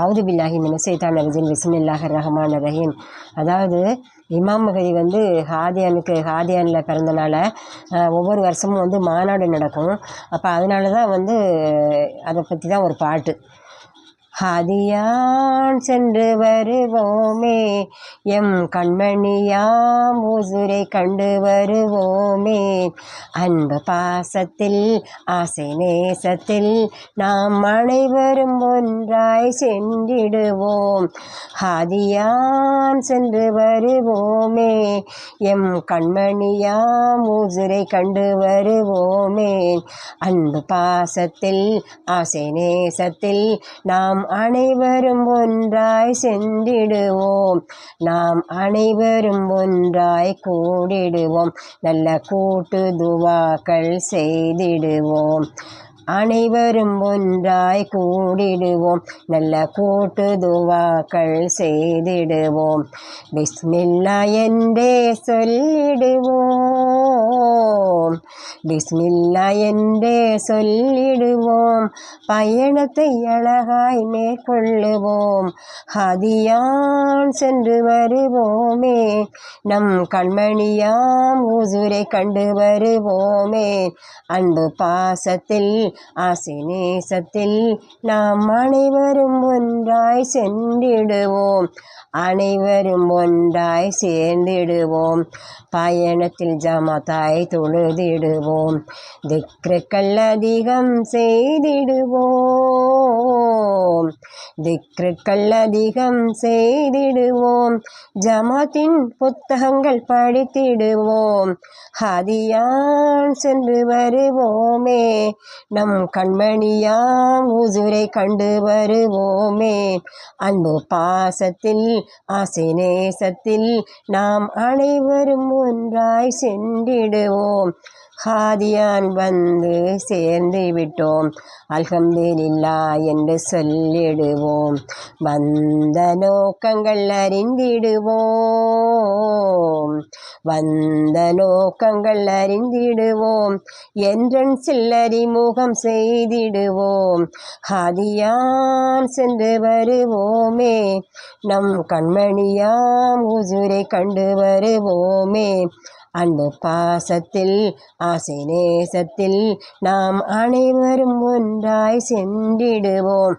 அவுது பில்லாஹி மினசைத்தான் ரஜின் விஸ்மில்லாஹ் ரஹ்மான் ரஹீம். அதாவது இமாம் மகதி வந்து ஹாதியானுக்கு ஹாதியானில் பிறந்தனால ஒவ்வொரு வருஷமும் வந்து மாநாடு நடக்கும். அப்போ அதனால தான் வந்து அதை பற்றி தான் ஒரு பாட்டு. ஹதியான் சென்று வருவோமே. எம் கண்மணியாம் உசுரை கண்டு வருவோமே. அன்பு பாசத்தில் ஆசை நேசத்தில் நாம் அனைவரும் ஒன்றாய் சென்றிடுவோம். ஹதியான் சென்று வருவோமே. எம் கண்மணியாம் உசுரை கண்டு வருவோமே. அன்பு பாசத்தில் ஆசை நேசத்தில் நாம் அனைவரும் ஒன்றாய் சென்றிடுவோம். நாம் அனைவரும் ஒன்றாய் கூடிடுவோம். நல்ல கூட்டு துவாக்கள் செய்திடுவோம். அனைவரும் ஒன்றாய் கூடிடுவோம். நல்ல கூட்டு துவாக்கள் செய்திடுவோம். பிஸ்மில்லா என்றே சொல்லிடுவோம். பிஸ்மில்லா என்றே சொல்லிடுவோம். பயணத்தை அழகாய் மேற்கொள்ளுவோம். ஹதியான் சென்று வருவோமே. நம் கண்மணியாம் ஊசுரை கண்டு வருவோமே. அன்பு பாசத்தில் ஆசை நேசத்தில் நாம் அனைவரும் ஒன்றாய் சென்றிடுவோம். அனைவரும் ஒன்றாய் சேர்ந்திடுவோம். பயணத்தில் ஜமாத்தாய் தொழுதிடுவோம் திக்ருக்கள் அதிகம் செய்திடுவோம். திக்ருக்கள் அதிகம் செய்திடுவோம். ஜமாத்தின் புத்தகங்கள் படித்திடுவோம். ஹதியான் சென்று வருவோமே. நம் கண்மணியாம் உசுரை கண்டு வருவோமே. அன்பு பாசத்தில் ஆசை நேசத்தில் நாம் அனைவரும் ஒன்றாய் சென்றிடு சென்றிடுவோம் ஹாதியான் வந்து சேர்ந்து விட்டோம் அல்ஹம்துலில்லா என்று சொல்லிடுவோம். வந்த நோக்கங்கள் அறிந்திடுவோம். வந்த நோக்கங்கள் அறிந்திடுவோம். என்றன் சில்லறிமுகம் செய்திடுவோம். ஹாதியான் சென்று வருவோமே. நம் கண்மணியாம் உசுரை கண்டு வருவோமே. அன்பு பாசத்தில் ஆசை நேசத்தில் நாம் அனைவரும் ஒன்றாய் சென்றிடுவோம்.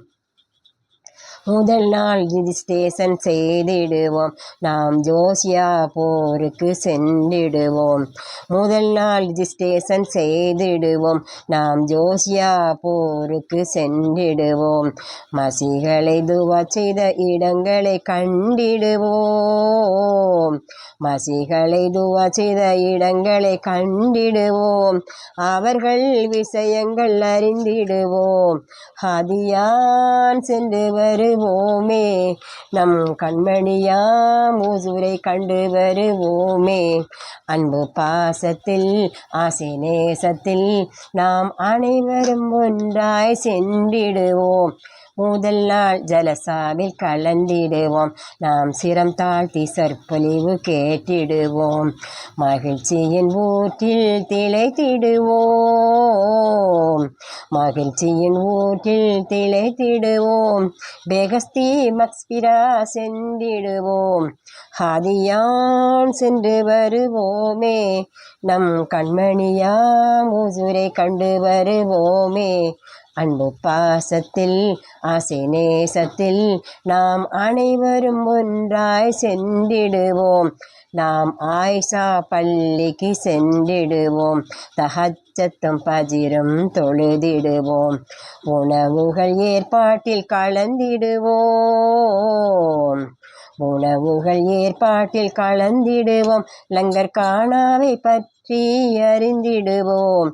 முதல் நாள் ரிஜிஸ்ட்ரேஷன் செய்திடுவோம். நாம் ஜோசியா போருக்கு சென்றிடுவோம். முதல் நாள் ரிஜிஸ்ட்ரேஷன் செய்திடுவோம். நாம் ஜோசியா போருக்கு சென்றிடுவோம். மசிகளை துவா செய்த இடங்களை கண்டிடுவோம். மசிகளை துவா செய்த இடங்களை கண்டிடுவோம். அவர்கள் விஷயங்கள் அறிந்திடுவோம். ஹதியான் சென்று வரு வருவோமே. நம் கண்மணியாம் ஊசுரை கண்டு வருவோமே. அன்பு பாசத்தில் ஆசை நேசத்தில் நாம் அனைவரும் ஒன்றாய் சென்றிடுவோம். முதல் நாள் ஜலசாவில் கலந்திடுவோம். நாம் சிரம் தாழ்த்தி சொற்பொழிவு கேட்டிடுவோம். மகிழ்ச்சியின் ஊற்றில் திளைத்திடுவோம். மகிழ்ச்சியின் ஊற்றில் திளைத்திடுவோம். பெகஸ்தி மக்ஸ்பிரா சென்றிடுவோம். ஹாதியான் சென்று வருவோமே. நம் கண்மணியாம் ஊசுரை கண்டு வருவோமே. அன்பு பாசத்தில் ஆசை நேசத்தில் நாம் அனைவரும் ஒன்றாய் சென்றிடுவோம். நாம் ஆயிஷா பள்ளிக்கு சென்றிடுவோம். தஹச்சத்தும் பஜிரும் தொழுதிடுவோம். உணவுகள் ஏற்பாட்டில் கலந்திடுவோம். உணவுகள் ஏற்பாட்டில் கலந்திடுவோம். லங்கர் காணாவை பற்றி அறிந்திடுவோம்.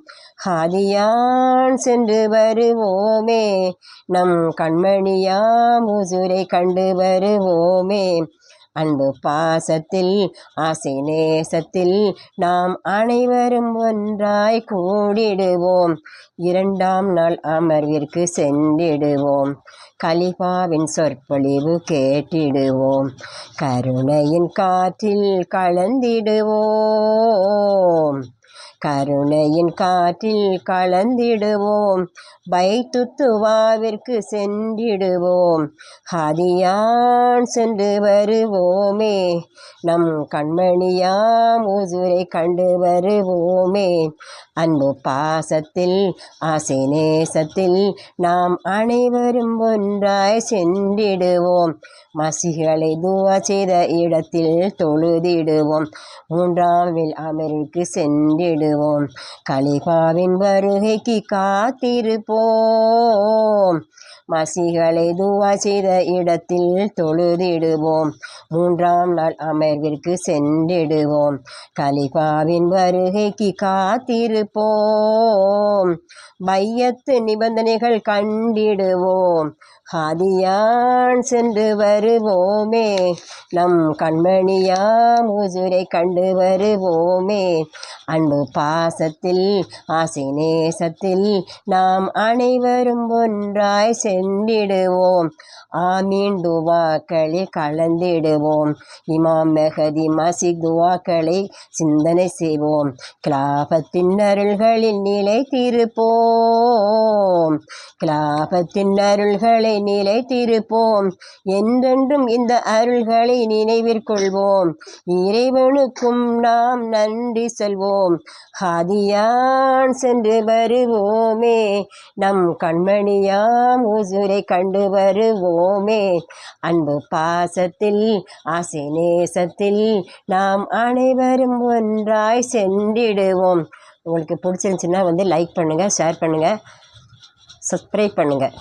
ஹாதியான் சென்று வருவோமே. நம் கண்மணியாம் உசுரை கண்டு வருவோமே. அன்பு பாசத்தில் ஆசை நேசத்தில் நாம் அனைவரும் ஒன்றாய் கூடிடுவோம். இரண்டாம் நாள் அமர்விற்கு சென்றிடுவோம். கலிபாவின் சொற்பொழிவு கேட்டிடுவோம். கருணையின் காற்றில் கலந்திடுவோம். கருணையின் காற்றில் கலந்திடுவோம். பைத்துத்துவாவிற்கு சென்றிடுவோம். ஹதியான் சென்று வருவோமே. நம் கண்மணியாம் உசுரை கண்டு வருவோமே. அன்பு பாசத்தில் ஆசை நேசத்தில் நாம் அனைவரும் ஒன்றாய் சென்றிடுவோம். மசிகளை துவா செய்த இடத்தில் தொழுதிடுவோம். மூன்றாம் வில் அமர்வுக்கு சென்றிடுவோம். வருவோம் கலிபாவின் வருகைக்கு காத்திருப்போம். மசிகளை துவா செய்த இடத்தில் தொழுதிடுவோம். மூன்றாம் நாள் அமர்விற்கு சென்றிடுவோம். கலிபாவின் வருகைக்கு காத்திருப்போம். பையத்து நிபந்தனைகள் கண்டிடுவோம். ஹாதியான் சென்று வருவோமே. நம் கண்மணியா முசுரை கண்டு வருவோமே. அன்பு பாசத்தில் ஆசை நேசத்தில் நாம் அனைவரும் ஒன்றாய் செ சென்றிடுவோம். ஆமீன் துவாக்களில் கலந்திடுவோம். இமாம் மெஹதி மசிக் துவாக்களை சிந்தனை செய்வோம். கிலாபத்தின் அருள்களில் நிலைத்திருப்போம். கிலாபத்தின் அருள்களை நிலைத்திருப்போம். என்றென்றும் இந்த அருள்களை நினைவிற்கொள்வோம் இறைவனுக்கும் நாம் நன்றி செல்வோம். ஹாதியான் சென்று வருவோமே. நம் கண்மணியாம் உசுரை கண்டு வருவோமே. அன்பு பாசத்தில் ஆசை நேசத்தில் நாம் அனைவரும் ஒன்றாய் சென்றிடுவோம். உங்களுக்கு பிடிச்சிருந்துச்சின்னா வந்து லைக் பண்ணுங்கள் ஷேர் பண்ணுங்கள் சப்ஸ்கிரைப் பண்ணுங்கள்